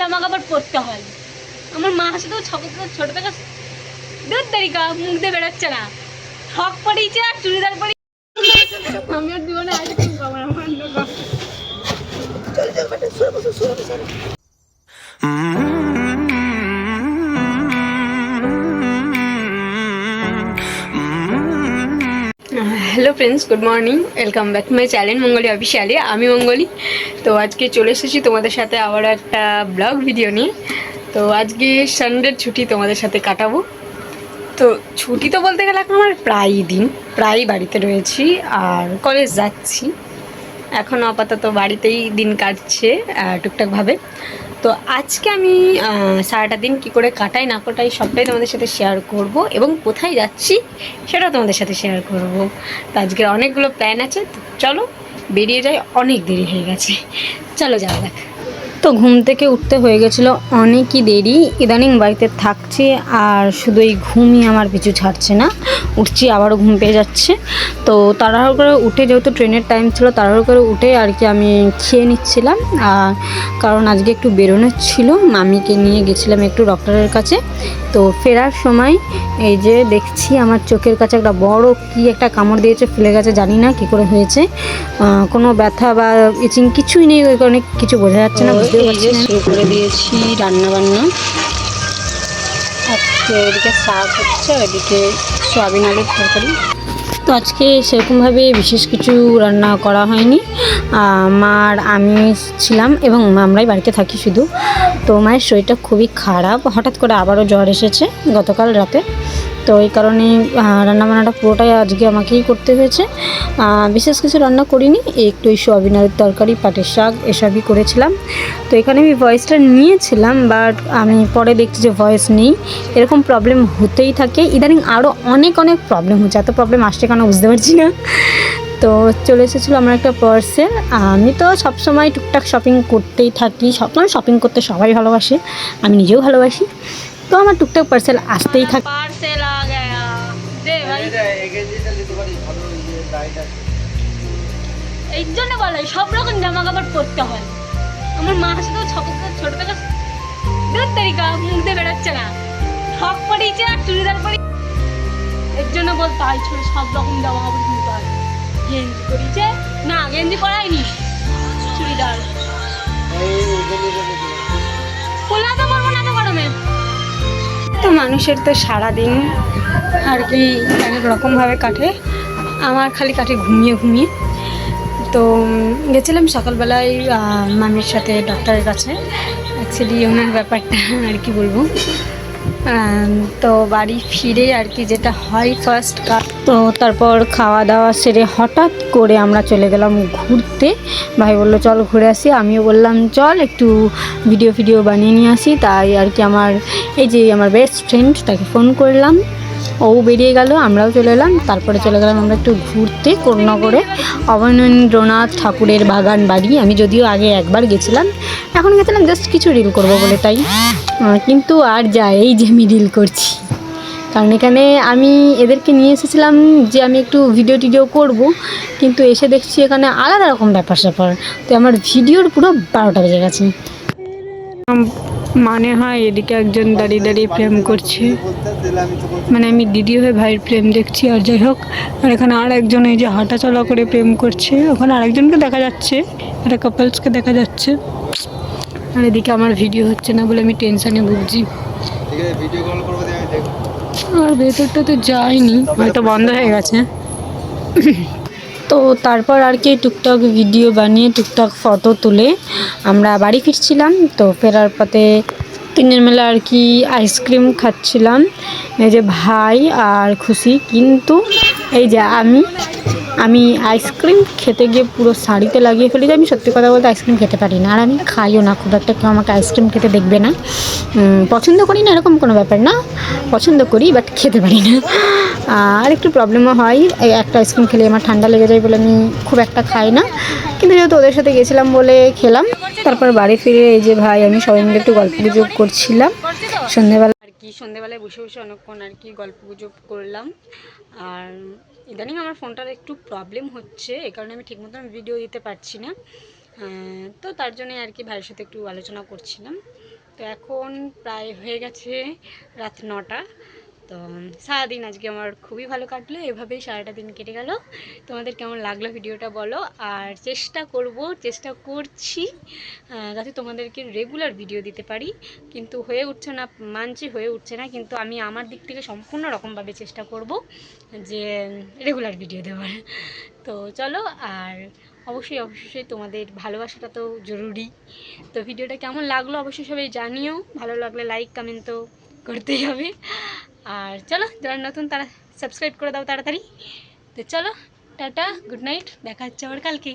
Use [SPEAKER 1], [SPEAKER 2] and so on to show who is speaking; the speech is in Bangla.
[SPEAKER 1] জামা কাপড় পরতে হয়। আমার মা সাথেও ছোট ছোট থেকে দূর তারিকা মুখ দিয়ে বেরোচ্ছে না। ফক পরিয়েছে আর চুড়িদার পরি আমি আর জীবনে আগে আমার
[SPEAKER 2] hello friends good morning welcome back to my channel Mangli officially আমি মঙ্গলি। তো আজকে চলে এসেছি তোমাদের সাথে আবার একটা ব্লগ ভিডিও নিয়ে। তো আজকে সানডের ছুটি তোমাদের সাথে কাটাবো। তো ছুটি তো বলতে গেলে এখন আমার প্রায়ই দিন, প্রায়ই বাড়িতে রয়েছি আর কলেজ যাচ্ছি। এখন আপাতত বাড়িতেই দিন কাটছে টুকটাকভাবে তো আজকে আমি সারাটা দিন কি করে কাটাই, না কাটাই সবটাই তোমাদের সাথে শেয়ার করব এবং কোথায় যাচ্ছি সেটাও তোমাদের সাথে শেয়ার করব। তো আজকে অনেকগুলো প্ল্যান আছে, তো চলো বেরিয়ে যাই, অনেক দেরি হয়ে গেছে। চলো যাওয়া যাক। তো ঘুম থেকে উঠতে হয়ে গেছিল অনেকই দেরি। ইদানিং বাড়িতে থাকছি আর শুধু এই ঘুমই আমার পিছু ছাড়ছে না। উঠছি, আবারও ঘুম পেয়ে যাচ্ছে। তো তাড়াহুড়ো করে উঠে যেহেতু ট্রেনের টাইম ছিল, তাড়াহুড়ো করে উঠে আর কি আমি খেয়ে নিচ্ছিলাম। কারণ আজকে একটু বেরোনোর ছিল, মামিকে নিয়ে গেছিলাম একটু ডক্টরের কাছে। তো ফেরার সময় এই যে দেখছি আমার চোখের কাছে একটা বড় কি একটা কামড় দিয়েছে ফুলে গেছে জানি না কি করে হয়েছে। কোনো ব্যথা বা ইচিং কিছুই নেই ওই কারণে কিছু বোঝা যাচ্ছে না বুঝতে পারছি শুরু করে দিয়েছি রান্না বান্না আজকে এদিকে শাক হচ্ছে ওইদিকে সোয়াবিন আলুর তরকারি। তো আজকে সেরকমভাবে বিশেষ কিছু রান্না করা হয়নি। মার আমি ছিলাম এবং আমরাই বাড়িতে থাকি শুধু। তো মায়ের শরীরটা খুবই খারাপ। হঠাৎ করে আবারও জ্বর এসেছে গতকাল রাতে। তো এই কারণে রান্নাবান্নাটা পুরোটাই আজকে আমাকেই করতে হয়েছে। বিশেষ কিছু রান্না করিনি, একটু এই সোয়াবিন আলুর তরকারি, পাটের শাক, এসবই করেছিলাম। তো এখানে আমি ভয়েসটা নিয়েছিলাম বাট আমি পরে দেখছি যে ভয়েস নেই। এরকম প্রবলেম হতেই থাকে। ইদানিং আরও অনেক অনেক প্রবলেম হচ্ছে। এত প্রবলেম আসছে কেন বুঝতে পারছি না। তো চলে এসেছিল আমার একটা পার্সেল আমি তো সবসময় টুকটাক শপিং করতেই থাকি। সবসময় শপিং করতে সবাই ভালোবাসে। আমি নিজেও ভালোবাসি। তো আমার টুকটাক পার্সেল আসতেই থাকে।
[SPEAKER 1] আ গয়া দে ভাই এই জন্য বলে সব রকম জামা কাপড় পরতে হয় আমার মা সাথেও ছোট ছোট থেকে দূর তারিকা মুখ দিয়ে বেরোচ্ছে না ফক পরিয়েছে আর চুড়িদার পরি এর জন্য বল তাই ছোট সব রকম জামা কাপড় কিনতে হয় গেঞ্জি পরিয়েছে না গেঞ্জি পরাইনি তো
[SPEAKER 2] মানুষের তো সারাদিন আর কি অনেক রকমভাবে কাটে। আমার খালি কাটে ঘুমিয়ে ঘুমিয়ে। তো গেছিলাম সকালবেলায় মামির সাথে ডাক্তারের কাছে। অ্যাকচুয়ালি ওনার ব্যাপারটা আর কি বলব? তো বাড়ি ফিরে আর কি যেটা হয় ফার্স্ট তো তারপর খাওয়া দাওয়া সেরে হঠাৎ করে আমরা চলে গেলাম ঘুরতে। ভাই বলল, চল ঘুরে আসি। আমিও বললাম, চল, একটু ভিডিও ফিডিও বানিয়ে নিয়ে আসি। তাই আর কি আমার এই যে আমার বেস্ট ফ্রেন্ড তাকে ফোন করলাম। ও বেরিয়ে গেল, আমরাও চলে এলাম। তারপরে চলে গেলাম আমরা একটু ঘুরতে করুণাগরে অভয়নেন্দ্রনাথ ঠাকুরের বাগান বাড়ি। আমি যদিও আগে একবার গেছিলাম, এখন গেছিলাম জাস্ট কিছু রিল করব বলে, তাই। কিন্তু আর যাই, এই যে আমি রিল করছি। কারণ এখানে আমি এদেরকে নিয়ে এসেছিলাম যে আমি একটু ভিডিও টিডিও করব, কিন্তু এসে দেখছি এখানে আলাদা রকম ব্যাপার স্যাপার। তো আমার ভিডিওর পুরো বারোটা বেজে গেছে। মানে হয় এদিকে একজন দাঁড়িয়ে দাঁড়িয়ে প্রেম করছে। মানে আমি দিদি হয়ে ভাইয়ের প্রেম দেখছি, আর যাই হোক, আর এখানে আর একজন এই যে হাঁটা চলা করে প্রেম করছে। ওখানে আরেকজনকে দেখা যাচ্ছে, একটা কাপলসকে দেখা যাচ্ছে। আর এদিকে আমার ভিডিও হচ্ছে না বলে আমি টেনশনে ভুগছি। আর ভেতরটা তো যায়নি হয়তো বন্ধ হয়ে গেছে। তো তারপর আর কি টুকটাক ভিডিও বানিয়ে টুকটাক ফটো তুলে আমরা বাড়ি ফিরছিলাম। তো ফেরার পথে তিনের মেলা আর কি আইসক্রিম খাচ্ছিলাম। এই যে ভাই আর খুশি কিন্তু এই যে আমি আমি আইসক্রিম খেতে গিয়ে পুরো শাড়িতে লাগিয়ে ফেলি আমি সত্যি কথা বলতে আইসক্রিম খেতে পারি না। আর আমি খাইও না, খুব একটা কেউ আমাকে আইসক্রিম খেতে দেখবে না। পছন্দ করি না এরকম কোনো ব্যাপার না, পছন্দ করি বাট খেতে পারি না। আর একটু প্রবলেমও হয় একটা আইসক্রিম খেলে আমার ঠান্ডা লেগে যায় বলে আমি খুব একটা খাই না। কিন্তু যেহেতু ওদের সাথে গেছিলাম বলে খেলাম, তারপর বাড়ি ফিরে এই যে ভাই, আমি সবাই মিলে একটু গল্প গুজব করছিলাম। সন্ধেবেলা কি সন্ধেবেলায় বসে বসে অনেকক্ষণ আর কি গল্প গুজব করলাম। আর ইদানিং আমার ফোনটার একটু প্রবলেম হচ্ছে, এ কারণে আমি ঠিক মতন ভিডিও দিতে পারছি না। তো তার জন্যে আর কি ভাইয়ের সাথে একটু আলোচনা করছিলাম। তো এখন প্রায় হয়ে গেছে রাত নটা। তো সারাদিন আজকে আমার খুবই ভালো কাটলো, এভাবেই সারাটা দিন কেটে গেল। তোমাদের কেমন লাগল ভিডিওটা বলো? আর চেষ্টা করব, চেষ্টা করছি যাতে তোমাদেরকে রেগুলার ভিডিও দিতে পারি। কিন্তু হয়ে উঠছে না, মানছি হয়ে উঠছে না, কিন্তু আমি আমার দিক থেকে সম্পূর্ণ রকমভাবে চেষ্টা করব যে রেগুলার ভিডিও দেওয়ার। তো চলো, আর অবশ্যই অবশ্যই তোমাদের ভালোবাসাটা তো জরুরি। তো ভিডিওটা কেমন লাগল অবশ্যই সবাই জানিও, ভালো লাগলে লাইক কমেন্ট তো করতেই হবে। আর চলো, যারা নতুন তারা সাবস্ক্রাইব করে দাও তাড়াতাড়ি। তো চলো, টাটা গুড নাইট দেখা হচ্ছে আবার কালকে।